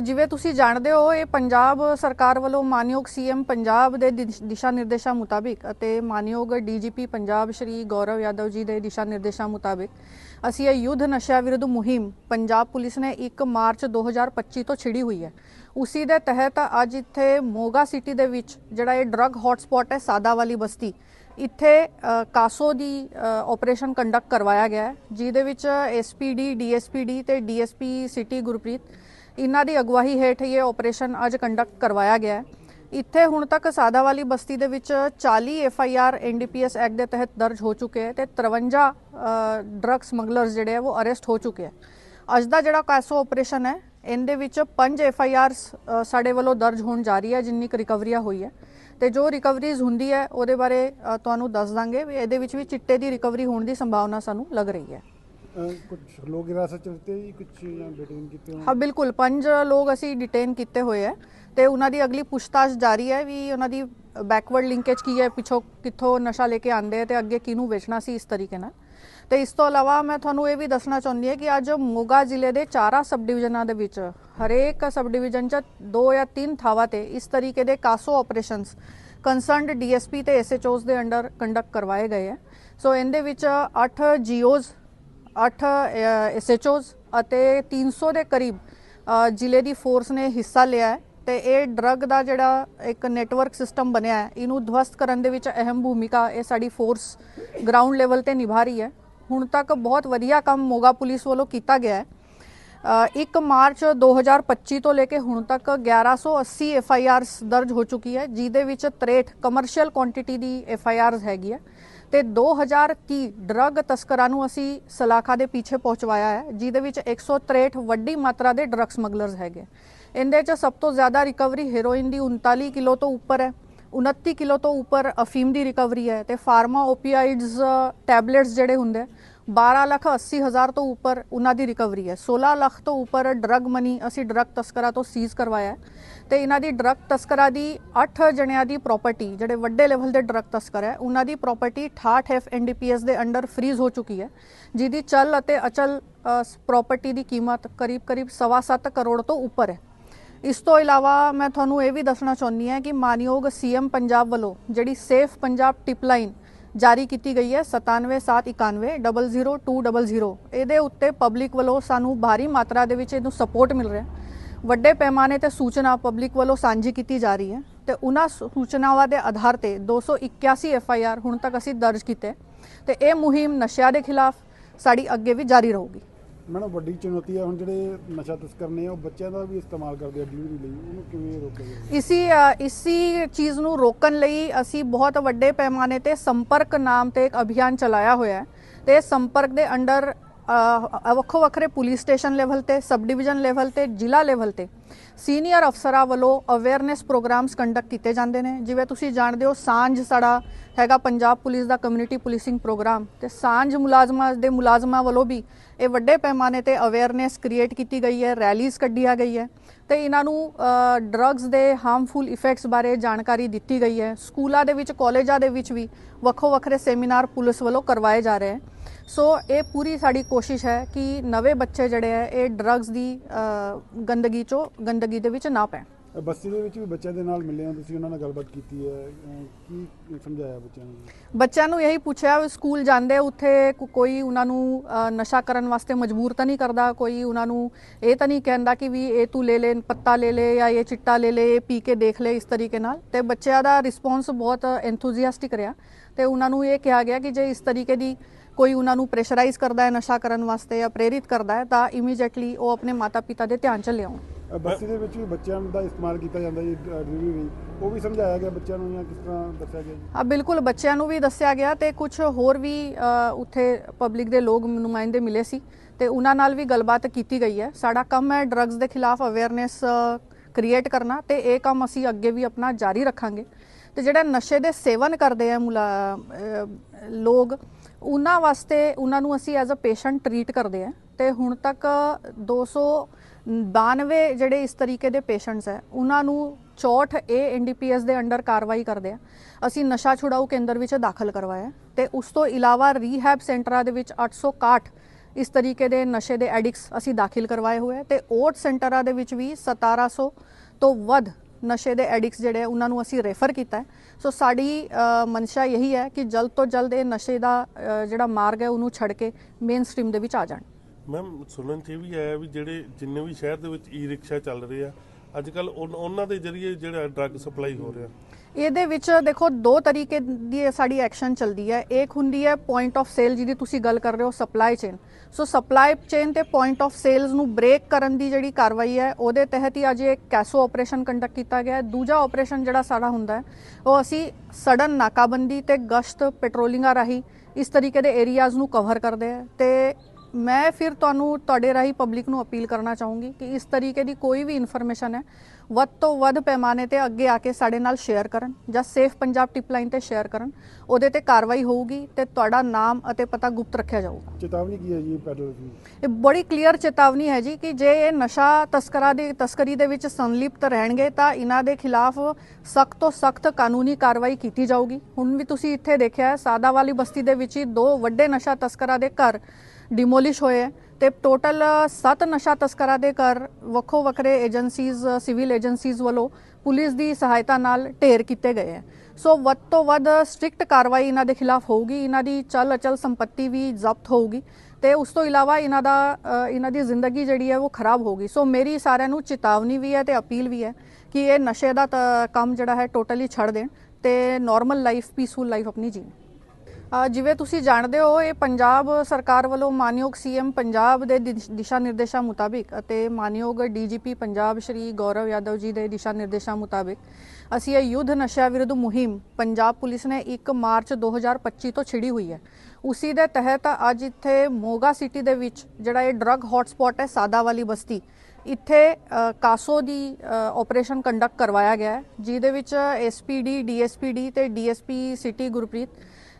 ਜਿਵੇਂ ਤੁਸੀਂ ਜਾਣਦੇ ਹੋ, ਇਹ ਪੰਜਾਬ ਸਰਕਾਰ ਵੱਲੋਂ ਮਾਨਯੋਗ ਸੀਐਮ ਪੰਜਾਬ ਦੇ ਦਿਸ਼ਾ ਨਿਰਦੇਸ਼ਾਂ ਮੁਤਾਬਿਕ ਅਤੇ ਮਾਨਯੋਗ ਡੀਜੀਪੀ ਪੰਜਾਬ ਸ਼੍ਰੀ ਗੌਰਵ ਯਾਦਵ ਜੀ ਦੇ ਦਿਸ਼ਾ ਨਿਰਦੇਸ਼ਾਂ ਮੁਤਾਬਿਕ ਅਸੀਂ ਇਹ ਯੁੱਧ ਨਸ਼ਾ ਵਿਰੁੱਧ ਮੁਹਿੰਮ ਪੰਜਾਬ ਪੁਲਿਸ ਨੇ 1 ਮਾਰਚ 2025 ਤੋਂ ਛਿੜੀ ਹੋਈ ਹੈ। ਉਸੀ ਦੇ ਤਹਿਤ ਅੱਜ ਇੱਥੇ ਮੋਗਾ ਸਿਟੀ ਦੇ ਵਿੱਚ ਜਿਹੜਾ ਇਹ ਡਰੱਗ ਹੌਟਸਪੌਟ ਹੈ, ਸਾਦਾ ਵਾਲੀ ਬਸਤੀ, ਇੱਥੇ ਕਾਸੋ ਦੀ ਆਪਰੇਸ਼ਨ ਕੰਡਕਟ ਕਰਵਾਇਆ ਗਿਆ ਹੈ, ਜਿਹਦੇ ਵਿੱਚ ਐਸਪੀਡੀ ਡੀਐਸਪੀਡੀ ਤੇ ਡੀਐਸਪੀ ਸਿਟੀ ਗੁਰਪ੍ਰੀਤ ਇਹਨਾਂ ਦੀ ਅਗਵਾਈ ਹੇਠ ਇਹ ਆਪਰੇਸ਼ਨ ਅੱਜ ਕੰਡਕਟ ਕਰਵਾਇਆ ਗਿਆ ਹੈ। ਇੱਥੇ ਹੁਣ ਤੱਕ ਸਾਦਾਵਾਲੀ ਬਸਤੀ ਦੇ ਵਿੱਚ 40 ਐਫਆਈਆਰ ਐਨਡੀਪੀਐਸ ਐਕਟ ਦੇ ਤਹਿਤ ਦਰਜ ਹੋ ਚੁੱਕੇ ਹੈ ਤੇ 53 ਡਰੱਗ ਸਮਗਲਰਸ ਜਿਹੜੇ ਆ ਉਹ ਅਰੈਸਟ ਹੋ ਚੁੱਕੇ ਹੈ। ਅੱਜ ਦਾ ਜਿਹੜਾ ਕਾਸੋ ਆਪਰੇਸ਼ਨ ਹੈ, ਇਹਦੇ ਵਿੱਚ 5 ਐਫਆਈਆਰਸ ਸਾਡੇ ਵੱਲੋਂ ਦਰਜ ਹੋਣ ਜਾ ਰਹੀ ਹੈ, ਜਿੰਨੀ ਕੁ ਰਿਕਵਰੀਆਂ ਹੋਈ ਹੈ। ਤੇ ਜੋ ਰਿਕਵਰੀਜ਼ ਹੁੰਦੀ ਹੈ, ਉਹਦੇ ਬਾਰੇ ਤੁਹਾਨੂੰ ਦੱਸ ਦਾਂਗੇ ਵੀ ਇਹਦੇ ਵਿੱਚ ਵੀ ਚਿੱਟੇ ਦੀ ਰਿਕਵਰੀ ਹੋਣ ਦੀ ਸੰਭਾਵਨਾ ਸਾਨੂੰ ਲੱਗ ਰਹੀ ਹੈ। ਕੁਝ ਲੋਕ ਹਿਰਾਸਤ ਚ ਲਿੱਤੇ ਜੀ ਕੁਝ ਜਾਂ ਡਿਟੇਨ ਕੀਤੇ ਹੋਣ? ਹਾਂ, ਬਿਲਕੁਲ। ਪੰਜ ਲੋਕ ਅਸੀਂ ਡਿਟੇਨ ਕੀਤੇ ਹੋਏ ਹੈ ਤੇ ਉਹਨਾਂ ਦੀ ਅਗਲੀ ਪੁੱਛਤਾਛ ਜਾਰੀ ਹੈ ਵੀ ਉਹਨਾਂ ਦੀ ਬੈਕਵਰਡ ਲਿੰਕੇਜ ਕੀ ਹੈ, ਪਿੱਛੋਂ ਕਿੱਥੋਂ ਨਸ਼ਾ ਲੈ ਕੇ ਆਂਦੇ ਹੈ ਤੇ ਅੱਗੇ ਕਿਹਨੂੰ ਵੇਚਣਾ ਸੀ ਇਸ ਤਰੀਕੇ ਨਾਲ। ਤੇ ਇਸ ਤੋਂ ਇਲਾਵਾ ਮੈਂ ਤੁਹਾਨੂੰ ਇਹ ਵੀ ਦੱਸਣਾ ਚਾਹੁੰਦੀ ਹਾਂ ਕਿ ਅੱਜ ਮੋਗਾ ਜ਼ਿਲ੍ਹੇ ਦੇ ਚਾਰਾ ਸਬ ਡਿਵੀਜ਼ਨਾਂ ਦੇ ਵਿੱਚ ਹਰੇਕ ਸਬ ਡਿਵੀਜ਼ਨ 'ਚ ਦੋ ਜਾਂ ਤਿੰਨ ਥਾਵਾਂ ਤੇ ਇਸ ਤਰੀਕੇ ਦੇ ਕਾਸੋ ਆਪਰੇਸ਼ਨਸ ਕੰਸਰਨਡ ਡੀਐਸਪੀ ਤੇ ਐਸਐਚਓਸ ਦੇ ਅੰਡਰ ਕੰਡਕਟ ਕਰਵਾਏ ਗਏ ਹੈ। ਸੋ ਇਹਦੇ ਵਿੱਚ 8 ਜੀਓਜ਼ 8 ਐਸਐਚਓਸ ਅਤੇ 300 ਦੇ ਕਰੀਬ ਜ਼ਿਲ੍ਹੇ ਦੀ ਫੋਰਸ ਨੇ ਹਿੱਸਾ ਲਿਆ ਹੈ ਤੇ ਇਹ ਡਰੱਗ ਦਾ ਜਿਹੜਾ ਇੱਕ ਨੈਟਵਰਕ ਸਿਸਟਮ ਬਣਿਆ ਹੈ ਇਹਨੂੰ ਧਵਸਤ ਕਰਨ ਦੇ ਵਿੱਚ ਅਹਿਮ ਭੂਮਿਕਾ ਇਹ ਸਾਡੀ ਫੋਰਸ ਗਰਾਊਂਡ ਲੈਵਲ ਤੇ ਨਿਭਾ ਰਹੀ ਹੈ। ਹੁਣ ਤੱਕ ਬਹੁਤ ਵਧੀਆ ਕੰਮ ਮੋਗਾ ਪੁਲਿਸ ਵੱਲੋਂ ਕੀਤਾ ਗਿਆ ਹੈ। ਅ, 1 ਮਾਰਚ 2025 ਤੋਂ ਲੈ ਕੇ ਹੁਣ ਤੱਕ 1180 ਐਫ ਆਈ ਆਰਸ ਦਰਜ ਹੋ ਚੁੱਕੀ ਹੈ ਜਿਹਦੇ ਵਿੱਚ 63 ਕਮਰਸ਼ੀਅਲ ਕੁਆਂਟੀਟੀ ਦੀ ਐਫ ਆਈ ਆਰਸ ਹੈਗੀ ਹੈ। ਤੇ 2030 ਡਰੱਗ ਤਸਕਰਾਂ ਨੂੰ ਅਸੀਂ ਸਲਾਖਾ ਦੇ ਪਿੱਛੇ ਪਹੁੰਚਵਾਇਆ ਹੈ, ਜਿਹਦੇ ਵਿੱਚ 163 ਵੱਡੀ ਮਾਤਰਾ ਦੇ ਡਰੱਗ ਸਮਗਲਰਸ ਹੈਗੇ। ਇਹਦੇ 'ਚ ਸਭ ਤੋਂ ਜ਼ਿਆਦਾ ਰਿਕਵਰੀ ਹੈਰੋਇਨ ਦੀ 39 ਕਿਲੋ ਤੋਂ ਉੱਪਰ ਹੈ 29 ਕਿਲੋ ਤੋਂ ਉੱਪਰ ਅਫੀਮ ਦੀ ਰਿਕਵਰੀ ਹੈ ਤੇ ਫਾਰਮਾ ਓਪੀਆਇਡਸ ਟੈਬਲੇਟਸ ਜਿਹੜੇ ਹੁੰਦੇ 12 ਲੱਖ 80 ਹਜ਼ਾਰ ਤੋਂ ਉੱਪਰ ਉਹਨਾਂ ਦੀ ਰਿਕਵਰੀ ਹੈ। 16 ਲੱਖ ਤੋਂ ਉੱਪਰ ਡਰੱਗ ਮਨੀ ਅਸੀਂ ਡਰੱਗ ਤਸਕਰਾਂ ਤੋਂ ਸੀਜ਼ ਕਰਵਾਇਆ ਹੈ ਤੇ ਇਹਨਾਂ ਦੀ ਡਰੱਗ ਤਸਕਰਾਂ ਦੀ 8 ਜਣਿਆਂ ਦੀ ਪ੍ਰਾਪਰਟੀ ਜਿਹੜੇ ਵੱਡੇ ਲੈਵਲ ਦੇ ਡਰੱਗ ਤਸਕਰ ਹੈ, ਉਹਨਾਂ ਦੀ ਪ੍ਰਾਪਰਟੀ 68 ਐਫ ਐਨਡੀਪੀਐਸ ਦੇ ਅੰਡਰ ਫ੍ਰੀਜ਼ ਹੋ ਚੁੱਕੀ ਹੈ, ਜਿਹਦੀ ਚਲ ਅਤੇ ਅਚਲ ਪ੍ਰਾਪਰਟੀ ਦੀ ਕੀਮਤ ਕਰੀਬ ਕਰੀਬ 7.5 ਕਰੋੜ ਤੋਂ ਉੱਪਰ ਹੈ। ਇਸ ਤੋਂ ਇਲਾਵਾ ਮੈਂ ਤੁਹਾਨੂੰ ਇਹ ਵੀ ਦੱਸਣਾ ਚਾਹੁੰਦੀ ਹਾਂ ਕਿ ਮਾਨਯੋਗ ਸੀਐਮ ਪੰਜਾਬ ਵੱਲੋਂ ਜਿਹੜੀ ਸੇਫ ਪੰਜਾਬ ਟਿਪ ਲਾਈਨ ਜਾਰੀ ਕੀਤੀ ਗਈ ਹੈ 9771100200 ਇਹਦੇ ਉੱਤੇ ਪਬਲਿਕ ਵੱਲੋਂ ਸਾਨੂੰ ਭਾਰੀ ਮਾਤਰਾ ਦੇ ਵਿੱਚ ਇਹਨੂੰ ਸਪੋਰਟ ਮਿਲ ਰਿਹਾ ਵੱਡੇ ਪੈਮਾਨੇ ਤੇ ਸੂਚਨਾ ਪਬਲਿਕ ਵੱਲੋਂ ਸਾਂਝੀ ਕੀਤੀ ਜਾ ਰਹੀ ਹੈ ਤੇ ਉਹਨਾਂ ਸੂਚਨਾਵਾਂ ਦੇ ਆਧਾਰ ਤੇ 281 ਐਫ ਆਈ ਆਰ ਹੁਣ ਤੱਕ ਅਸੀਂ ਦਰਜ ਕੀਤੇ। ਤੇ ਇਹ ਮੁਹਿੰਮ ਨਸ਼ਿਆਂ ਦੇ ਖਿਲਾਫ ਸਾਡੀ ਅੱਗੇ ਵੀ ਜਾਰੀ ਰਹੂਗੀ। ਮੈਡਮ ਵੱਡੀ ਚੁਣੌਤੀ ਹੈ ਹੁਣ ਜਿਹੜੇ ਨਸ਼ਾ ਤਸਕਰ ਨੇ, ਉਹ ਬੱਚਿਆਂ ਦਾ ਵੀ ਇਸਤੇਮਾਲ ਕਰਦੇ ਆ ਡਿਲੀਵਰੀ ਲਈ, ਉਹਨੂੰ ਕਿਵੇਂ ਰੋਕਿਆ ਜਾਵੇ? ਇਸੀ ਇਸੀ ਚੀਜ਼ ਨੂੰ ਰੋਕਣ ਲਈ ਅਸੀਂ ਬਹੁਤ ਵੱਡੇ ਪੈਮਾਨੇ ਤੇ ਸੰਪਰਕ ਨਾਮ ਤੇ ਇੱਕ ਅਭਿਆਨ ਚਲਾਇਆ ਹੋਇਆ ਹੈ ਤੇ ਸੰਪਰਕ ਦੇ ਅੰਡਰ ਵੱਖੋ ਵੱਖਰੇ ਪੁਲਿਸ ਸਟੇਸ਼ਨ ਲੈਵਲ ਤੇ, ਸਬ ਡਿਵੀਜ਼ਨ ਲੈਵਲ ਤੇ, ਜ਼ਿਲ੍ਹਾ ਲੈਵਲ ਤੇ ਸੀਨੀਅਰ ਅਫਸਰਾਂ ਵੱਲੋਂ ਅਵੇਅਰਨੈਸ ਪ੍ਰੋਗਰਾਮਸ ਕੰਡਕਟ ਕੀਤੇ ਜਾਂਦੇ ਨੇ। ਜਿਵੇਂ ਤੁਸੀਂ ਜਾਣਦੇ ਹੋ, ਸਾਂਝ ਸਾਡਾ ਹੈਗਾ ਪੰਜਾਬ ਪੁਲਿਸ ਦਾ ਕਮਿਊਨਿਟੀ ਪੁਲਿਸਿੰਗ ਪ੍ਰੋਗਰਾਮ ਤੇ ਸਾਂਝ ਮੁਲਾਜ਼ਮਾਂ ਦੇ ਮੁਲਾਜ਼ਮਾਂ ਵੱਲੋਂ ਵੀ ਇਹ ਵੱਡੇ ਪੈਮਾਨੇ ਤੇ ਅਵੇਅਰਨੈਸ ਕ੍ਰੀਏਟ ਕੀਤੀ ਗਈ ਹੈ ਰੈਲੀਜ਼ ਕੱਢੀਆਂ ਗਈ ਹੈ। ਤੇ ਇਹਨਾਂ ਨੂੰ ਡਰੱਗਸ ਦੇ ਹਾਰਮਫੁਲ ਇਫੈਕਟਸ ਬਾਰੇ ਜਾਣਕਾਰੀ ਦਿੱਤੀ ਗਈ ਹੈ। ਸਕੂਲਾਂ ਦੇ ਵਿੱਚ, ਕਾਲਜਾਂ ਦੇ ਵਿੱਚ ਵੀ ਵੱਖੋ ਵੱਖਰੇ ਸੈਮੀਨਾਰ ਪੁਲਿਸ ਵੱਲੋਂ ਕਰਵਾਏ ਜਾ ਰਹੇ ਹਨ ਸੋ ਇਹ ਪੂਰੀ ਸਾਡੀ ਕੋਸ਼ਿਸ਼ ਹੈ ਕਿ ਨਵੇਂ ਬੱਚੇ ਜਿਹੜੇ ਹੈ, ਇਹ ਡਰੱਗਸ ਦੀ ਗੰਦਗੀ ਚੋਂ ਗੰਦਗੀ ਦੇ ਵਿੱਚ ਨਾ ਪੈਣ। ਅ, ਦੇ ਵਿੱਚ ਵੀ ਬੱਚਿਆਂ ਦੇ ਨਾਲ ਮਿਲੇ ਹੋ ਤੁਸੀਂ ਉਹਨਾਂ ਨਾਲ ਗੱਲਬਾਤ ਕੀਤੀ ਹੈ ਕੀ ਸਮਝਾਇਆ ਬੱਚਿਆਂ ਨੂੰ? ਬੱਚਿਆਂ ਨੂੰ ਇਹੀ ਪੁੱਛਿਆ ਵੀ ਸਕੂਲ ਜਾਂਦੇ ਉੱਥੇ ਕੋਈ ਉਹਨਾਂ ਨੂੰ ਨਸ਼ਾ ਕਰਨ ਵਾਸਤੇ ਮਜਬੂਰ ਤਾਂ ਨਹੀਂ ਕਰਦਾ ਕੋਈ ਉਹਨਾਂ ਨੂੰ ਇਹ ਤਾਂ ਨਹੀਂ ਕਹਿੰਦਾ ਕਿ ਵੀ ਇਹ ਤੂੰ ਲੈ ਲੈ ਪੱਤਾ ਲੈ ਲੈ ਜਾਂ ਇਹ ਚਿੱਟਾ ਲੈ ਲੈ ਇਹ ਪੀ ਕੇ ਦੇਖ ਲੈ ਇਸ ਤਰੀਕੇ ਨਾਲ। ਤੇ ਬੱਚਿਆਂ ਦਾ ਰਿਸਪੌਂਸ ਬਹੁਤ ਐਂਥੂਸੀਆਸਟਿਕ ਰਿਹਾ ਤੇ ਉਹਨਾਂ ਨੂੰ ਇਹ ਕਿਹਾ ਗਿਆ ਕਿ ਜੇ ਇਸ ਤਰੀਕੇ ਦੀ ਕੋਈ ਉਹਨਾਂ ਨੂੰ ਪ੍ਰੈਸ਼ਰਾਈਜ਼ ਕਰਦਾ ਹੈ ਨਸ਼ਾ ਕਰਨ ਵਾਸਤੇ ਜਾਂ ਪ੍ਰੇਰਿਤ ਕਰਦਾ ਹੈ ਤਾਂ ਇਮੀਡੀਏਟਲੀ ਉਹ ਆਪਣੇ ਮਾਤਾ-ਪਿਤਾ ਦੇ ਧਿਆਨ ਚ ਲਿਆਉਣ। ਅ, ਦੇ ਵਿੱਚ ਵੀ ਬੱਚਿਆਂ ਦਾ ਇਸਤੇਮਾਲ ਕੀਤਾ ਜਾਂਦਾ ਜੀ ਡਿਲੀਵਰੀ ਲਈ। ਉਹ ਵੀ ਸਮਝਾਇਆ ਗਿਆ ਬੱਚਿਆਂ ਨੂੰ ਜਾਂ ਕਿਸ ਤਰ੍ਹਾਂ ਦੱਸਿਆ ਗਿਆ ਜੀ? ਆ ਬਿਲਕੁਲ ਬੱਚਿਆਂ ਨੂੰ ਵੀ ਦੱਸਿਆ ਗਿਆ ਤੇ ਕੁਝ ਹੋਰ ਵੀ ਉੱਥੇ ਪਬਲਿਕ ਦੇ ਲੋਕ ਨੁਮਾਇੰਦੇ ਮਿਲੇ ਸੀ ਤੇ ਉਹਨਾਂ ਨਾਲ ਵੀ ਗੱਲਬਾਤ ਕੀਤੀ ਗਈ ਹੈ। ਸਾਡਾ ਕੰਮ ਹੈ ਡਰੱਗਸ ਦੇ ਖਿਲਾਫ ਅਵੇਅਰਨੈਸ ਕ੍ਰੀਏਟ ਕਰਨਾ ਤੇ ਇਹ ਕੰਮ ਅਸੀਂ ਅੱਗੇ ਵੀ ਆਪਣਾ ਜਾਰੀ ਰੱਖਾਂਗੇ। ਤੇ ਜਿਹੜਾ ਨਸ਼ੇ ਦੇ ਸੇਵਨ ਕਰਦੇ ਆ ਮੁਲਾ- ਲੋਕ ਉਹਨਾਂ ਵਾਸਤੇ ਉਹਨਾਂ ਨੂੰ ਅਸੀਂ ਐਜ਼ ਅ ਪੇਸ਼ੈਂਟ ਟਰੀਟ ਕਰਦੇ ਆ। ਤੇ ਹੁਣ ਤੱਕ 292 ਜਿਹੜੇ ਇਸ ਤਰੀਕੇ ਦੇ ਪੇਸ਼ੈਂਟਸ ਹੈ ਉਹਨਾਂ ਨੂੰ 64 ਏ ਐਨਡੀਪੀਐਸ ਦੇ ਅੰਡਰ ਕਾਰਵਾਈ ਕਰਦੇ ਆ। ਅਸੀਂ ਨਸ਼ਾ ਛੁਡਾਊ ਕੇਂਦਰ ਵਿੱਚ ਦਾਖਲ ਕਰਵਾਇਆ ਤੇ ਉਸ ਤੋਂ ਇਲਾਵਾ ਰੀਹੈਬ ਸੈਂਟਰਾਂ ਦੇ ਵਿੱਚ 861 ਇਸ ਤਰੀਕੇ ਦੇ ਨਸ਼ੇ ਦੇ ਐਡਿਕਟਸ ਅਸੀਂ ਦਾਖਲ ਕਰਵਾਏ ਹੋਏ ਹੈ ਤੇ ਓਟ ਸੈਂਟਰਾਂ ਦੇ ਵਿੱਚ ਵੀ 1700 ਤੋਂ ਵੱਧ ਨਸ਼ੇ ਦੇ ਐਡਿਕਟਸ ਜਿਹੜੇ ਉਹਨਾਂ ਨੂੰ ਅਸੀਂ ਰੈਫਰ ਕੀਤਾ ਸੋ ਸਾਡੀ ਅ, ਮਨਸ਼ਾ ਇਹੀ ਹੈ ਕਿ ਜਲਦ ਤੋਂ ਜਲਦ ਇਹ ਨਸ਼ੇ ਦਾ ਜਿਹੜਾ ਮਾਰਗ ਹੈ ਉਹਨੂੰ ਛੱਡ ਕੇ ਮੇਨ ਸਟ੍ਰੀਮ ਦੇ ਵਿੱਚ ਆ ਜਾਣ। ਮੈਮ ਸੁਣਨ ਚ ਇਹ ਵੀ ਆਇਆ ਵੀ ਜਿਹੜੇ ਜਿੰਨੇ ਵੀ ਸ਼ਹਿਰ ਦੇ ਵਿੱਚ ਈ ਰਿਕਸ਼ਾ ਚੱਲ ਰਹੇ ਆ ਅੱਜ ਕੱਲ ਉਹਨਾਂ ਦੇ ਜ਼ਰੀਏ ਜਿਹੜਾ ਡਰੱਗ ਸਪਲਾਈ ਹੋ ਰਿਹਾ। ਇਹਦੇ ਵਿੱਚ ਦੇਖੋ, ਦੋ ਤਰੀਕੇ ਦੀ ਸਾਡੀ ਐਕਸ਼ਨ ਚੱਲਦੀ ਹੈ। ਇੱਕ ਹੁੰਦੀ ਹੈ ਪੁਆਇੰਟ ਆਫ ਸੇਲ ਜਿਹਦੀ ਤੁਸੀਂ ਗੱਲ ਕਰ ਰਹੇ ਹੋ supply chain so supply chain ਤੇ ਪੁਆਇੰਟ ਆਫ ਸੇਲਸ ਨੂੰ ਬ੍ਰੇਕ ਕਰਨ ਦੀ ਜਿਹੜੀ ਕਾਰਵਾਈ ਹੈ, ਉਹਦੇ ਤਹਿਤ ਹੀ ਅੱਜ ਇੱਕ ਕੈਸੋ ਆਪਰੇਸ਼ਨ ਕੰਡਕਟ ਕੀਤਾ ਗਿਆ ਹੈ। ਦੂਜਾ ਆਪਰੇਸ਼ਨ ਜਿਹੜਾ ਸਾਡਾ ਹੁੰਦਾ ਹੈ, ਉਹ ਅਸੀਂ ਸਡਨ ਨਾਕਾਬੰਦੀ ਤੇ ਗਸ਼ਤ ਪੈਟਰੋਲਿੰਗਾਂ ਰਾਹੀਂ ਇਸ ਤਰੀਕੇ ਦੇ ਏਰੀਆਜ਼ ਨੂੰ ਕਵਰ ਕਰਦੇ ਆ ਤੇ ਮੈਂ ਫਿਰ ਤੁਹਾਨੂੰ ਤੁਹਾਡੇ ਰਾਹੀਂ ਪਬਲਿਕ ਨੂੰ ਅਪੀਲ ਕਰਨਾ ਚਾਹੂੰਗੀ ਕਿ ਇਸ ਤਰੀਕੇ ਦੀ ਕੋਈ ਵੀ ਇਨਫੋਰਮੇਸ਼ਨ ਹੈ ਵੱਧ ਤੋਂ ਵੱਧ ਪੈਮਾਨੇ ਤੇ ਅੱਗੇ ਆ ਕੇ ਸਾਡੇ ਨਾਲ ਸ਼ੇਅਰ ਕਰਨ ਜਾਂ ਸੇਫ ਪੰਜਾਬ ਟਿਪ ਲਾਈਨ ਤੇ ਸ਼ੇਅਰ ਕਰਨ। ਉਹਦੇ ਤੇ ਕਾਰਵਾਈ ਹੋਊਗੀ ਤੇ ਤੁਹਾਡਾ ਨਾਮ ਅਤੇ ਪਤਾ ਗੁਪਤ ਰੱਖਿਆ ਜਾਊਗਾ। ਚੇਤਾਵਨੀ ਕੀ ਹੈ ਜੀ ਪੈਡਲ ਦੀ? ਇਹ ਬੜੀ ਕਲੀਅਰ ਚੇਤਾਵਨੀ ਹੈ ਜੀ ਕਿ ਜੇ ਇਹ ਨਸ਼ਾ ਤਸਕਰਾਂ ਦੀ ਤਸਕਰੀ ਦੇ ਵਿੱਚ ਸੰਲਿਪਤ ਰਹਿਣਗੇ ਤਾਂ ਇਹਨਾਂ ਦੇ ਖਿਲਾਫ ਸਖਤ ਤੋਂ ਸਖਤ ਕਾਨੂੰਨੀ ਕਾਰਵਾਈ ਕੀਤੀ ਜਾਊਗੀ। ਹੁਣ ਵੀ ਤੁਸੀਂ ਇੱਥੇ ਦੇਖਿਆ ਹੈ ਸਾਦਾ ਵਾਲੀ ਬਸਤੀ ਦੇ ਵਿੱਚ ਹੀ ਦੋ ਵੱਡੇ ਨਸ਼ਾ ਤਸਕਰਾਂ ਦੇ ਘਰ ਡਿਮੋਲਿਸ਼ ਹੋਏ ਹੈ ਤੇ ਟੋਟਲ 7 ਨਸ਼ਾ ਤਸਕਰਾਂ ਦੇ ਘਰ ਵੱਖੋ ਵੱਖਰੇ ਏਜੰਸੀਜ਼ ਸਿਵਲ ਏਜੰਸੀਜ਼ ਵੱਲੋਂ ਪੁਲਿਸ ਦੀ ਸਹਾਇਤਾ ਨਾਲ ਢੇਰ ਕੀਤੇ ਗਏ ਹੈ। ਸੋ ਵੱਧ ਤੋਂ ਵੱਧ ਸਟ੍ਰਿਕਟ ਕਾਰਵਾਈ ਇਹਨਾਂ ਦੇ ਖਿਲਾਫ ਹੋਊਗੀ, ਇਹਨਾਂ ਦੀ ਚਲ ਅਚਲ ਸੰਪਤੀ ਵੀ ਜ਼ਬਤ ਹੋਊਗੀ ਤੇ ਉਸ ਤੋਂ ਇਲਾਵਾ ਇਹਨਾਂ ਦਾ ਇਹਨਾਂ ਦੀ ਜ਼ਿੰਦਗੀ ਜਿਹੜੀ ਹੈ ਉਹ ਖਰਾਬ ਹੋਗੀ ਸੋ ਮੇਰੀ ਸਾਰਿਆਂ ਨੂੰ ਚੇਤਾਵਨੀ ਵੀ ਹੈ ਤੇ ਅਪੀਲ ਵੀ ਹੈ ਕਿ ਇਹ ਨਸ਼ੇ ਦਾ ਤਾਂ, ਕੰਮ ਜਿਹੜਾ ਹੈ ਟੋਟਲੀ ਛੱਡ ਦੇਣ ਤੇ ਨਾਰਮਲ ਲਾਈਫ ਪੀਸਫੁਲ ਲਾਈਫ ਆਪਣੀ ਜੀਣ। ਜਿਵੇਂ ਤੁਸੀਂ ਜਾਣਦੇ ਹੋ, ਇਹ ਪੰਜਾਬ ਸਰਕਾਰ ਵੱਲੋਂ ਮਾਨਯੋਗ ਸੀਐਮ ਪੰਜਾਬ ਦੇ ਦਿਸ਼ਾ ਨਿਰਦੇਸ਼ਾਂ ਮੁਤਾਬਿਕ ਅਤੇ ਮਾਨਯੋਗ ਡੀਜੀਪੀ ਪੰਜਾਬ ਸ਼੍ਰੀ ਗੌਰਵ ਯਾਦਵ ਜੀ ਦੇ ਦਿਸ਼ਾ ਨਿਰਦੇਸ਼ਾਂ ਮੁਤਾਬਿਕ ਅਸੀਂ ਇਹ ਯੁੱਧ ਨਸ਼ਾ ਵਿਰੁੱਧ ਮੁਹਿੰਮ ਪੰਜਾਬ ਪੁਲਿਸ ਨੇ 1 ਮਾਰਚ 2025 ਤੋਂ ਛਿੜੀ ਹੋਈ ਹੈ। ਉਸੀ ਦੇ ਤਹਿਤ ਅੱਜ ਇੱਥੇ ਮੋਗਾ ਸਿਟੀ ਦੇ ਵਿੱਚ ਜਿਹੜਾ ਇਹ ਡਰੱਗ ਹੌਟਸਪੌਟ ਹੈ, ਸਾਦਾ ਵਾਲੀ ਬਸਤੀ, ਇੱਥੇ ਕਾਸੋ ਦੀ ਆਪਰੇਸ਼ਨ ਕੰਡਕਟ ਕਰਵਾਇਆ ਗਿਆ ਹੈ, ਜਿਹਦੇ ਵਿੱਚ ਐਸਪੀਡੀ ਡੀਐਸਪੀਡੀ ਤੇ ਡੀਐਸਪੀ ਸਿਟੀ ਗੁਰਪ੍ਰੀਤ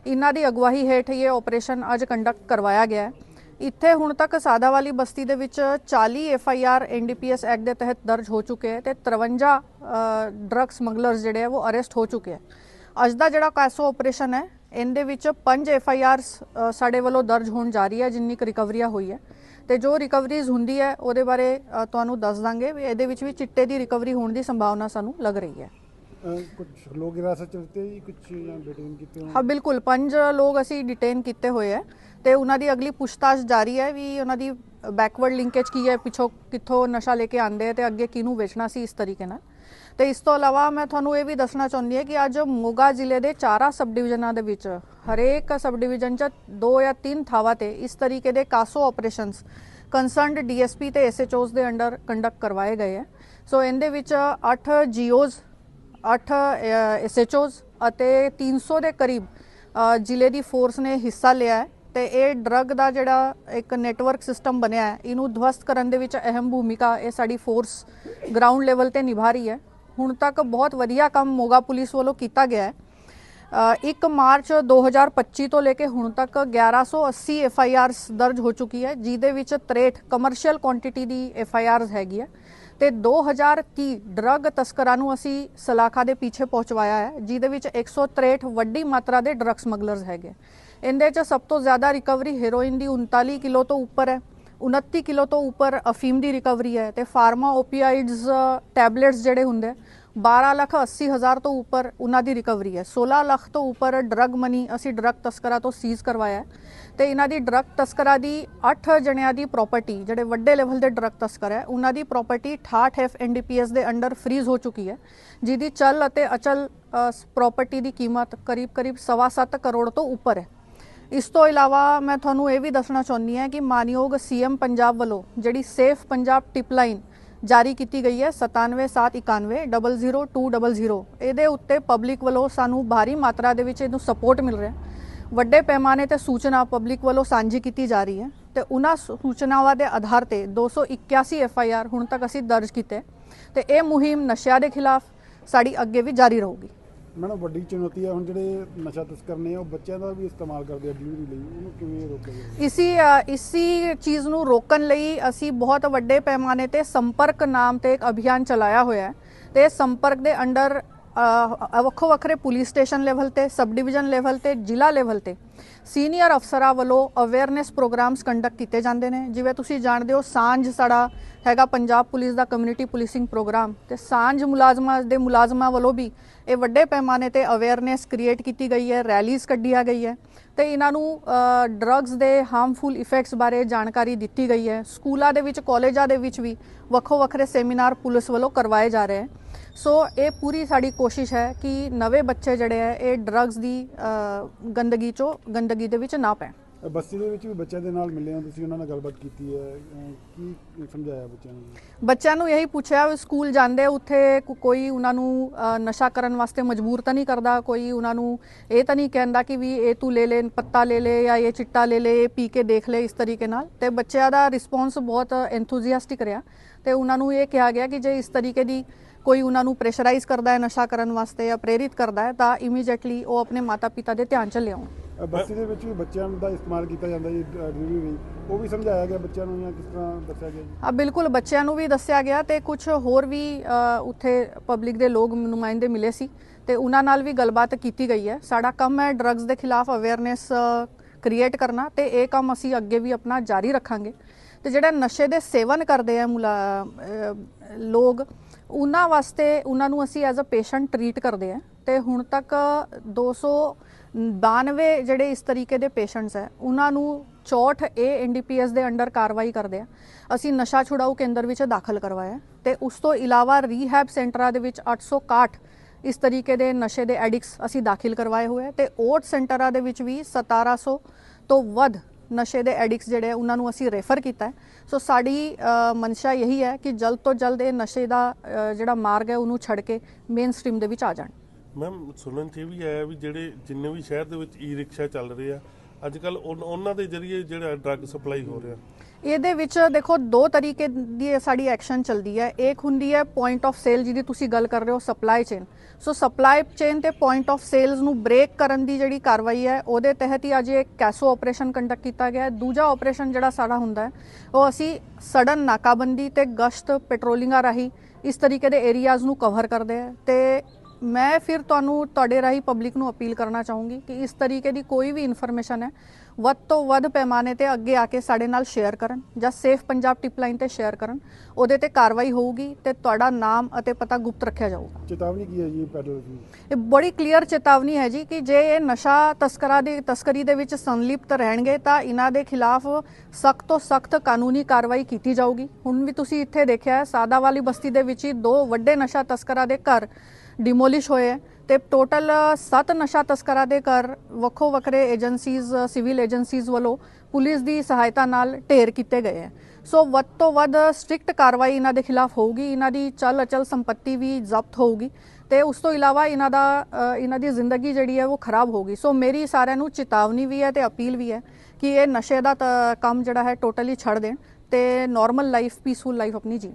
ਇਹਨਾਂ ਦੀ ਅਗਵਾਈ ਹੇਠ ਇਹ ਆਪਰੇਸ਼ਨ ਅੱਜ ਕੰਡਕਟ ਕਰਵਾਇਆ ਗਿਆ ਹੈ। ਇੱਥੇ ਹੁਣ ਤੱਕ ਸਾਦਾਵਾਲੀ ਬਸਤੀ ਦੇ ਵਿੱਚ 40 F I R N D P NDPS act ਦੇ ਤਹਿਤ ਦਰਜ ਹੋ ਚੁੱਕੇ ਹੈ ਤੇ 53 ਡਰੱਗ ਸਮਗਲਰਸ ਜਿਹੜੇ ਆ ਉਹ ਅਰੈਸਟ ਹੋ ਚੁੱਕੇ ਹੈ। ਅੱਜ ਦਾ ਜਿਹੜਾ ਕਾਸੋ ਆਪਰੇਸ਼ਨ ਹੈ, ਇਹਦੇ ਵਿੱਚ 5 ਐਫ ਆਈ ਆਰ ਸਾਡੇ ਵੱਲੋਂ ਦਰਜ ਹੋਣ ਜਾ ਰਹੀ ਹੈ, ਜਿੰਨੀ ਕੁ ਰਿਕਵਰੀਆ ਹੋਈ ਹੈ। ਤੇ ਜੋ ਰਿਕਵਰੀਜ਼ ਹੁੰਦੀ ਹੈ, ਉਹਦੇ ਬਾਰੇ ਤੁਹਾਨੂੰ ਦੱਸ ਦਾਂਗੇ ਵੀ ਇਹਦੇ ਵਿੱਚ ਵੀ ਚਿੱਟੇ ਦੀ ਰਿਕਵਰੀ ਹੋਣ ਦੀ ਸੰਭਾਵਨਾ ਸਾਨੂੰ ਲੱਗ ਰਹੀ ਹੈ। ਕੁਝ ਲੋਕ ਹਿਰਾਸਤ ਚ ਲਿੱਤੇ ਜੀ ਕੁਝ ਡਿਟੇਨ ਕੀਤੇ ਹੋਣ ਹਾਂ, ਬਿਲਕੁਲ। ਪੰਜ ਲੋਕ ਅਸੀਂ ਡਿਟੇਨ ਕੀਤੇ ਹੋਏ ਹੈ ਤੇ ਉਹਨਾਂ ਦੀ ਅਗਲੀ ਪੁੱਛਤਾਛ ਜਾਰੀ ਹੈ ਵੀ ਉਹਨਾਂ ਦੀ ਬੈਕਵਰਡ ਲਿੰਕੇਜ ਕੀ ਹੈ ਪਿੱਛੋਂ ਕਿੱਥੋਂ ਨਸ਼ਾ ਲੈ ਕੇ ਆਂਦੇ ਆ ਤੇ ਅੱਗੇ ਕਿਹਨੂੰ ਵੇਚਣਾ ਸੀ ਇਸ ਤਰੀਕੇ ਨਾਲ। ਤੇ ਇਸ ਤੋਂ ਇਲਾਵਾ ਮੈਂ ਤੁਹਾਨੂੰ ਇਹ ਵੀ ਦੱਸਣਾ ਚਾਹੁੰਦੀ ਹਾਂ ਕਿ ਅੱਜ ਮੋਗਾ ਜ਼ਿਲ੍ਹੇ ਦੇ ਚਾਰਾ ਸਬ ਡਿਵੀਜ਼ਨਾਂ ਦੇ ਵਿੱਚ ਹਰੇਕ ਸਬ ਡਿਵੀਜ਼ਨ 'ਚ ਦੋ ਜਾਂ ਤਿੰਨ ਥਾਵਾਂ ਤੇ ਇਸ ਤਰੀਕੇ ਦੇ ਕਾਸੋ ਆਪਰੇਸ਼ਨਸ ਕੰਸਰਨਡ ਡੀਐਸਪੀ ਤੇ ਐਸਐਚਓਸ ਦੇ ਅੰਡਰ ਕੰਡਕਟ ਕਰਵਾਏ ਗਏ ਹੈ ਸੋ ਇਹਦੇ ਵਿੱਚ 8 ਜੀਓਜ਼ 8 ਐਸਐਚਓਸ ਅਤੇ 300 ਦੇ ਕਰੀਬ ਜ਼ਿਲ੍ਹੇ ਦੀ ਫੋਰਸ ਨੇ ਹਿੱਸਾ ਲਿਆ ਹੈ ਤੇ ਇਹ ਡਰੱਗ ਦਾ ਜਿਹੜਾ ਇੱਕ ਨੈਟਵਰਕ ਸਿਸਟਮ ਬਣਿਆ ਹੈ ਇਹਨੂੰ ਧਵਸਤ ਕਰਨ ਦੇ ਵਿੱਚ ਅਹਿਮ ਭੂਮਿਕਾ ਇਹ ਸਾਡੀ ਫੋਰਸ ਗਰਾਊਂਡ ਲੈਵਲ ਤੇ ਨਿਭਾ ਰਹੀ ਹੈ। ਹੁਣ ਤੱਕ ਬਹੁਤ ਵਧੀਆ ਕੰਮ ਮੋਗਾ ਪੁਲਿਸ ਵੱਲੋਂ ਕੀਤਾ ਗਿਆ ਹੈ। ਅ, 1 ਮਾਰਚ 2025 ਤੋਂ ਲੈ ਕੇ ਹੁਣ ਤੱਕ 1180 ਐਫ ਆਈ ਆਰਸ ਦਰਜ ਹੋ ਚੁੱਕੀ ਹੈ ਜਿਹਦੇ ਵਿੱਚ 63 ਕਮਰਸ਼ੀਅਲ ਕੁਆਂਟੀਟੀ ਦੀ ਐਫ ਆਈ ਆਰਸ ਹੈਗੀ ਹੈ। ਤੇ 2030 ਡਰੱਗ ਤਸਕਰਾਂ ਨੂੰ ਅਸੀਂ ਸਲਾਖਾ ਦੇ ਪਿੱਛੇ ਪਹੁੰਚਵਾਇਆ ਹੈ, ਜਿਹਦੇ ਵਿੱਚ 163 ਵੱਡੀ ਮਾਤਰਾ ਦੇ ਡਰੱਗ ਸਮਗਲਰਸ ਹੈਗੇ ਇਹਦੇ ਚ ਸਭ ਤੋਂ ਜ਼ਿਆਦਾ ਰਿਕਵਰੀ ਹੈਰੋਇਨ ਦੀ 39 ਕਿਲੋ ਤੋਂ ਉੱਪਰ ਹੈ 29 ਕਿਲੋ ਤੋਂ ਉੱਪਰ ਅਫੀਮ ਦੀ ਰਿਕਵਰੀ ਹੈ ਤੇ ਫਾਰਮਾ ਓਪੀਆਇਡਸ ਟੈਬਲੇਟਸ ਜਿਹੜੇ ਹੁੰਦੇ 12 ਲੱਖ 80 ਹਜ਼ਾਰ ਤੋਂ ਉੱਪਰ ਉਹਨਾਂ ਦੀ ਰਿਕਵਰੀ ਹੈ। 16 ਲੱਖ ਤੋਂ ਉੱਪਰ ਡਰੱਗ ਮਨੀ ਅਸੀਂ ਡਰੱਗ ਤਸਕਰਾਂ ਤੋਂ ਸੀਜ਼ ਕਰਵਾਇਆ ਹੈ ਤੇ ਇਹਨਾਂ ਦੀ ਡਰੱਗ ਤਸਕਰਾਂ ਦੀ 8 ਜਣਿਆਂ ਦੀ ਪ੍ਰਾਪਰਟੀ ਜਿਹੜੇ ਵੱਡੇ ਲੈਵਲ ਦੇ ਡਰੱਗ ਤਸਕਰ ਹੈ, ਉਹਨਾਂ ਦੀ ਪ੍ਰਾਪਰਟੀ 68 ਐਫ ਐਨਡੀਪੀਐਸ ਦੇ ਅੰਡਰ ਫ੍ਰੀਜ਼ ਹੋ ਚੁੱਕੀ ਹੈ, ਜਿਹਦੀ ਚਲ ਅਤੇ ਅਚਲ ਪ੍ਰਾਪਰਟੀ ਦੀ ਕੀਮਤ ਕਰੀਬ ਕਰੀਬ 7.5 ਕਰੋੜ ਤੋਂ ਉੱਪਰ ਹੈ। ਇਸ ਤੋਂ ਇਲਾਵਾ ਮੈਂ ਤੁਹਾਨੂੰ ਇਹ ਵੀ ਦੱਸਣਾ ਚਾਹੁੰਦੀ ਹਾਂ ਕਿ ਮਾਨਯੋਗ ਸੀਐਮ ਪੰਜਾਬ ਵੱਲੋਂ ਜਿਹੜੀ ਸੇਫ ਪੰਜਾਬ ਟਿਪ ਲਾਈਨ ਜਾਰੀ ਕੀਤੀ ਗਈ ਹੈ 9771 00200 ਇਹਦੇ ਉੱਤੇ ਪਬਲਿਕ ਵੱਲੋਂ ਸਾਨੂੰ ਭਾਰੀ ਮਾਤਰਾ ਦੇ ਵਿੱਚ ਇਹਨੂੰ ਸਪੋਰਟ ਮਿਲ ਰਿਹਾ ਵੱਡੇ ਪੈਮਾਨੇ ਤੇ ਸੂਚਨਾ ਪਬਲਿਕ ਵੱਲੋਂ ਸਾਂਝੀ ਕੀਤੀ ਜਾ ਰਹੀ ਹੈ ਤੇ ਉਹਨਾਂ ਸੂਚਨਾਵਾਂ ਦੇ ਆਧਾਰ ਤੇ 281 ਐਫ ਆਈ ਆਰ ਹੁਣ ਤੱਕ ਅਸੀਂ ਦਰਜ ਕੀਤੇ। ਤੇ ਇਹ ਮੁਹਿੰਮ ਨਸ਼ਿਆਂ ਦੇ ਖਿਲਾਫ ਸਾਡੀ ਅੱਗੇ ਵੀ ਜਾਰੀ ਰਹੂਗੀ। ਮੈਡਮ ਵੱਡੀ ਚੁਣੌਤੀ ਹੈ ਹੁਣ ਜਿਹੜੇ ਨਸ਼ਾ ਤਸਕਰ ਨੇ, ਉਹ ਬੱਚਿਆਂ ਦਾ ਵੀ ਇਸਤੇਮਾਲ ਕਰਦੇ ਆ ਡਿਲੀਵਰੀ ਲਈ। ਉਹਨੂੰ ਕਿਵੇਂ ਰੋਕਿਆ ਇਸੀ ਇਸੀ ਚੀਜ਼ ਨੂੰ ਰੋਕਣ ਲਈ ਅਸੀਂ ਬਹੁਤ ਵੱਡੇ ਪੈਮਾਨੇ ਤੇ ਸੰਪਰਕ ਨਾਮ ਤੇ ਇੱਕ ਅਭਿਆਨ ਚਲਾਇਆ ਹੋਇਆ ਹੈ ਤੇ ਸੰਪਰਕ ਦੇ ਅੰਡਰ ਵੱਖੋ ਵੱਖਰੇ ਪੁਲਿਸ ਸਟੇਸ਼ਨ ਲੈਵਲ ਤੇ ਸਬ ਡਿਵੀਜ਼ਨ ਲੈਵਲ ਤੇ, ਜ਼ਿਲ੍ਹਾ ਲੈਵਲ ਤੇ ਸੀਨੀਅਰ ਅਫਸਰਾਂ ਵੱਲੋਂ ਅਵੇਅਰਨੈਸ ਪ੍ਰੋਗਰਾਮਸ ਕੰਡਕਟ ਕੀਤੇ ਜਾਂਦੇ ਨੇ। ਜਿਵੇਂ ਤੁਸੀਂ ਜਾਣਦੇ ਹੋ, ਸਾਂਝ ਸਾਡਾ ਹੈਗਾ ਪੰਜਾਬ ਪੁਲਿਸ ਦਾ ਕਮਿਊਨਿਟੀ ਪੁਲਿਸਿੰਗ ਪ੍ਰੋਗਰਾਮ ਤੇ ਸਾਂਝ ਮੁਲਾਜ਼ਮਾਂ ਦੇ ਮੁਲਾਜ਼ਮਾਂ ਵੱਲੋਂ ਵੀ ਇਹ ਵੱਡੇ ਪੈਮਾਨੇ ਤੇ ਅਵੇਅਰਨੈਸ ਕ੍ਰੀਏਟ ਕੀਤੀ ਗਈ ਹੈ ਰੈਲੀਜ਼ ਕੱਢੀਆਂ ਗਈ ਹੈ ਤੇ ਇਹਨਾਂ ਨੂੰ ਡਰੱਗਸ ਦੇ ਹਾਰਮਫੁਲ ਇਫੈਕਟਸ ਬਾਰੇ ਜਾਣਕਾਰੀ ਦਿੱਤੀ ਗਈ ਹੈ। ਸਕੂਲਾਂ ਦੇ ਵਿੱਚ ਕਾਲਜਾਂ ਦੇ ਵਿੱਚ ਵੀ ਵੱਖੋ ਵੱਖਰੇ ਸੈਮੀਨਾਰ ਪੁਲਿਸ ਵੱਲੋਂ ਕਰਵਾਏ ਜਾ ਰਹੇ ਹਨ ਸੋ ਇਹ ਪੂਰੀ ਸਾਡੀ ਕੋਸ਼ਿਸ਼ ਹੈ ਕਿ ਨਵੇਂ ਬੱਚੇ ਜਿਹੜੇ ਹੈ ਇਹ ਡਰੱਗਸ ਦੀ ਗੰਦਗੀ ਚੋਂ ਗੰਦਗੀ ਦੇ ਵਿੱਚ ਨਾ ਪੈਣ। ਬਸਤੀ ਦੇ ਵਿੱਚ ਵੀ ਬੱਚਿਆਂ ਦੇ ਨਾਲ ਮਿਲੇ ਹੋ ਤੁਸੀਂ ਉਹਨਾਂ ਨਾਲ ਗੱਲਬਾਤ ਕੀਤੀ ਹੈ ਕੀ ਸਮਝਾਇਆ ਬੱਚਿਆਂ ਨੂੰ? ਬੱਚਿਆਂ ਨੂੰ ਇਹੀ ਪੁੱਛਿਆ ਸਕੂਲ ਜਾਂਦੇ ਉੱਥੇ ਕੋਈ ਉਹਨਾਂ ਨੂੰ ਨਸ਼ਾ ਕਰਨ ਵਾਸਤੇ ਮਜਬੂਰ ਤਾਂ ਨਹੀਂ ਕਰਦਾ ਕੋਈ ਉਹਨਾਂ ਨੂੰ ਇਹ ਤਾਂ ਨਹੀਂ ਕਹਿੰਦਾ ਕਿ ਵੀ ਇਹ ਤੂੰ ਲੈ ਲੈ ਪੱਤਾ ਲੈ ਲੈ ਜਾਂ ਇਹ ਚਿੱਟਾ ਲੈ ਲੈ ਇਹ ਪੀ ਕੇ ਦੇਖ ਲੈ ਇਸ ਤਰੀਕੇ ਨਾਲ। ਤੇ ਬੱਚਿਆਂ ਦਾ ਰਿਸਪੌਂਸ ਬਹੁਤ ਐਂਥੂਸੀਆਸਟਿਕ ਰਿਹਾ। ਤੇ ਉਹਨਾਂ ਨੂੰ ਇਹ ਕਿਹਾ ਗਿਆ ਕਿ ਜੇ ਇਸ ਤਰੀਕੇ ਦੀ ਕੋਈ ਉਹਨਾਂ ਨੂੰ ਪ੍ਰੈਸ਼ਰਾਈਜ਼ ਕਰਦਾ ਹੈ ਨਸ਼ਾ ਕਰਨ ਵਾਸਤੇ ਜਾਂ ਪ੍ਰੇਰਿਤ ਕਰਦਾ ਹੈ ਤਾਂ ਇਮੀਡੀਏਟਲੀ ਉਹ ਆਪਣੇ ਮਾਤਾ-ਪਿਤਾ ਦੇ ਧਿਆਨ ਚ ਲਿਆਉਣ। ਬਸਤੀ ਦੇ ਵਿੱਚ ਵੀ ਬੱਚਿਆਂ ਦਾ ਇਸਤੇਮਾਲ ਕੀਤਾ ਜਾਂਦਾ ਜੀ ਡਿਲੀਵਰੀ ਲਈ। ਉਹ ਵੀ ਸਮਝਾਇਆ ਗਿਆ ਬੱਚਿਆਂ ਨੂੰ ਜਾਂ ਕਿਸ ਤਰ੍ਹਾਂ ਦੱਸਿਆ ਗਿਆ ਜੀ? ਆ ਬਿਲਕੁਲ ਬੱਚਿਆਂ ਨੂੰ ਵੀ ਦੱਸਿਆ ਗਿਆ ਤੇ ਕੁਝ ਹੋਰ ਵੀ ਉੱਥੇ ਪਬਲਿਕ ਦੇ ਲੋਕ ਨੁਮਾਇੰਦੇ ਮਿਲੇ ਸੀ ਤੇ ਉਹਨਾਂ ਨਾਲ ਵੀ ਗੱਲਬਾਤ ਕੀਤੀ ਗਈ ਹੈ। ਸਾਡਾ ਕੰਮ ਹੈ ਡਰੱਗਸ ਦੇ ਖਿਲਾਫ ਅਵੇਅਰਨੈਸ ਕ੍ਰੀਏਟ ਕਰਨਾ ਤੇ ਇਹ ਕੰਮ ਅਸੀਂ ਅੱਗੇ ਵੀ ਆਪਣਾ ਜਾਰੀ ਰੱਖਾਂਗੇ। ਤੇ ਜਿਹੜਾ ਨਸ਼ੇ ਦੇ ਸੇਵਨ ਕਰਦੇ ਆ ਮੁਲਾ- ਲੋਕ, ਉਹਨਾਂ ਵਾਸਤੇ ਉਹਨਾਂ ਨੂੰ ਅਸੀਂ ਐਜ਼ ਅ ਪੇਸ਼ੈਂਟ ਟਰੀਟ ਕਰਦੇ ਆ। ਤੇ ਹੁਣ ਤੱਕ 292 ਜਿਹੜੇ ਇਸ ਤਰੀਕੇ ਦੇ ਪੇਸ਼ੈਂਟਸ ਹੈ ਉਹਨਾਂ ਨੂੰ 64 ਏ ਐਨਡੀਪੀਐਸ ਦੇ ਅੰਡਰ ਕਾਰਵਾਈ ਕਰਦੇ ਆ। ਅਸੀਂ ਨਸ਼ਾ ਛੁਡਾਊ ਕੇਂਦਰ ਵਿੱਚ ਦਾਖਲ ਕਰਵਾਇਆ। ਤੇ ਉਸ ਤੋਂ ਇਲਾਵਾ ਰੀਹੈਬ ਸੈਂਟਰਾਂ ਦੇ ਵਿੱਚ 861 ਇਸ ਤਰੀਕੇ ਦੇ ਨਸ਼ੇ ਦੇ ਐਡਿਕਟਸ ਅਸੀਂ ਦਾਖਲ ਕਰਵਾਏ ਹੋਏ ਆ। ਤੇ ਓਟ ਸੈਂਟਰਾਂ ਦੇ ਵਿੱਚ ਵੀ 1700 ਤੋਂ ਵੱਧ ਨਸ਼ੇ ਦੇ ਐਡਿਕਟਸ ਜਿਹੜੇ ਉਹਨਾਂ ਨੂੰ ਅਸੀਂ ਰੈਫਰ ਕੀਤਾ ਸੋ ਸਾਡੀ ਅ, ਮਨਸ਼ਾ ਇਹੀ ਹੈ ਕਿ ਜਲਦ ਤੋਂ ਜਲਦ ਇਹ ਨਸ਼ੇ ਦਾ ਜਿਹੜਾ ਮਾਰਗ ਹੈ ਉਹਨੂੰ ਛੱਡ ਕੇ ਮੇਨ ਸਟ੍ਰੀਮ ਦੇ ਵਿੱਚ ਆ ਜਾਣ। ਮੈਮ ਸੁਣਨ 'ਚ ਇਹ ਵੀ ਆਇਆ ਵੀ ਜਿਹੜੇ ਜਿੰਨੇ ਵੀ ਸ਼ਹਿਰ ਦੇ ਵਿੱਚ ਈ ਰਿਕਸ਼ਾ ਚੱਲ ਰਹੇ ਆ ਅੱਜ ਕੱਲ ਉਹਨਾਂ ਦੇ ਜ਼ਰੀਏ ਜਿਹੜਾ ਡਰੱਗ ਸਪਲਾਈ ਹੋ ਰਿਹਾ। ਇਹਦੇ ਵਿੱਚ ਦੇਖੋ, ਦੋ ਤਰੀਕੇ ਦੀ ਸਾਡੀ ਐਕਸ਼ਨ ਚੱਲਦੀ ਹੈ। ਇੱਕ ਹੁੰਦੀ ਹੈ ਪੁਆਇੰਟ ਆਫ ਸੇਲ ਜਿਹਦੀ ਤੁਸੀਂ ਗੱਲ ਕਰ ਰਹੇ ਹੋ supply chain so supply chain ਤੇ ਪੁਆਇੰਟ ਆਫ ਸੇਲਸ ਨੂੰ ਬ੍ਰੇਕ ਕਰਨ ਦੀ ਜਿਹੜੀ ਕਾਰਵਾਈ ਹੈ, ਉਹਦੇ ਤਹਿਤ ਹੀ ਅੱਜ ਇੱਕ ਕੈਸੋ ਆਪਰੇਸ਼ਨ ਕੰਡਕਟ ਕੀਤਾ ਗਿਆ ਹੈ। ਦੂਜਾ ਆਪਰੇਸ਼ਨ ਜਿਹੜਾ ਸਾਡਾ ਹੁੰਦਾ ਹੈ, ਉਹ ਅਸੀਂ ਸਡਨ ਨਾਕਾਬੰਦੀ ਤੇ ਗਸ਼ਤ ਪੈਟਰੋਲਿੰਗਾਂ ਰਾਹੀਂ ਇਸ ਤਰੀਕੇ ਦੇ ਏਰੀਆਜ਼ ਨੂੰ ਕਵਰ ਕਰਦੇ ਆ ਤੇ ਮੈਂ ਫਿਰ ਤੁਹਾਨੂੰ ਤੁਹਾਡੇ ਰਾਹੀਂ ਪਬਲਿਕ ਨੂੰ ਅਪੀਲ ਕਰਨਾ ਚਾਹੂੰਗੀ ਕਿ ਇਸ ਤਰੀਕੇ ਦੀ ਕੋਈ ਵੀ ਇਨਫੋਰਮੇਸ਼ਨ ਹੈ ਵੱਧ ਤੋਂ ਵੱਧ ਪੈਮਾਨੇ ਤੇ ਅੱਗੇ ਆ ਕੇ ਸਾਡੇ ਨਾਲ ਸ਼ੇਅਰ ਕਰਨ ਜਾਂ ਸੇਫ ਪੰਜਾਬ ਟਿਪ ਲਾਈਨ ਤੇ ਸ਼ੇਅਰ ਕਰਨ। ਉਹਦੇ ਤੇ ਕਾਰਵਾਈ ਹੋਊਗੀ ਤੇ ਤੁਹਾਡਾ ਨਾਮ ਅਤੇ ਪਤਾ ਗੁਪਤ ਰੱਖਿਆ ਜਾਊਗਾ। ਚੇਤਾਵਨੀ ਕੀ ਹੈ ਜੀ ਪੈਡਲ ਦੀ? ਇਹ ਬੜੀ ਕਲੀਅਰ ਚੇਤਾਵਨੀ ਹੈ ਜੀ ਕਿ ਜੇ ਇਹ ਨਸ਼ਾ ਤਸਕਰਾਂ ਦੀ ਤਸਕਰੀ ਦੇ ਵਿੱਚ ਸੰਲਿਪਤ ਰਹਿਣਗੇ ਤਾਂ ਇਹਨਾਂ ਦੇ ਖਿਲਾਫ ਸਖਤ ਤੋਂ ਸਖਤ ਕਾਨੂੰਨੀ ਕਾਰਵਾਈ ਕੀਤੀ ਜਾਊਗੀ। ਹੁਣ ਵੀ ਤੁਸੀਂ ਇੱਥੇ ਦੇਖਿਆ ਹੈ ਸਾਦਾ ਵਾਲੀ ਬਸਤੀ ਦੇ ਵਿੱਚ ਹੀ ਦੋ ਵੱਡੇ ਨਸ਼ਾ ਤਸਕਰਾਂ ਦੇ ਘਰ ਡਿਮੋਲਿਸ਼ ਹੋਏ ਹੈ ਤੇ ਟੋਟਲ 7 ਨਸ਼ਾ ਤਸਕਰਾਂ ਦੇ ਘਰ ਵੱਖੋ ਵੱਖਰੇ ਏਜੰਸੀਜ਼ ਸਿਵਲ ਏਜੰਸੀਜ਼ ਵੱਲੋਂ ਪੁਲਿਸ ਦੀ ਸਹਾਇਤਾ ਨਾਲ ਢੇਰ ਕੀਤੇ ਗਏ ਹੈ। ਸੋ ਵੱਧ ਤੋਂ ਵੱਧ ਸਟ੍ਰਿਕਟ ਕਾਰਵਾਈ ਇਹਨਾਂ ਦੇ ਖਿਲਾਫ ਹੋਊਗੀ, ਇਹਨਾਂ ਦੀ ਚਲ ਅਚਲ ਸੰਪਤੀ ਵੀ ਜ਼ਬਤ ਹੋਊਗੀ ਤੇ ਉਸ ਤੋਂ ਇਲਾਵਾ ਇਹਨਾਂ ਦਾ ਇਹਨਾਂ ਦੀ ਜ਼ਿੰਦਗੀ ਜਿਹੜੀ ਹੈ ਉਹ ਖਰਾਬ ਹੋਗੀ ਸੋ ਮੇਰੀ ਸਾਰਿਆਂ ਨੂੰ ਚੇਤਾਵਨੀ ਵੀ ਹੈ ਤੇ ਅਪੀਲ ਵੀ ਹੈ ਕਿ ਇਹ ਨਸ਼ੇ ਦਾ ਤ- ਕੰਮ ਜਿਹੜਾ ਹੈ ਟੋਟਲੀ ਛੱਡ ਦੇਣ ਤੇ ਨਾਰਮਲ ਲਾਈਫ ਪੀਸਫੁਲ ਲਾਈਫ ਆਪਣੀ ਜੀਣ।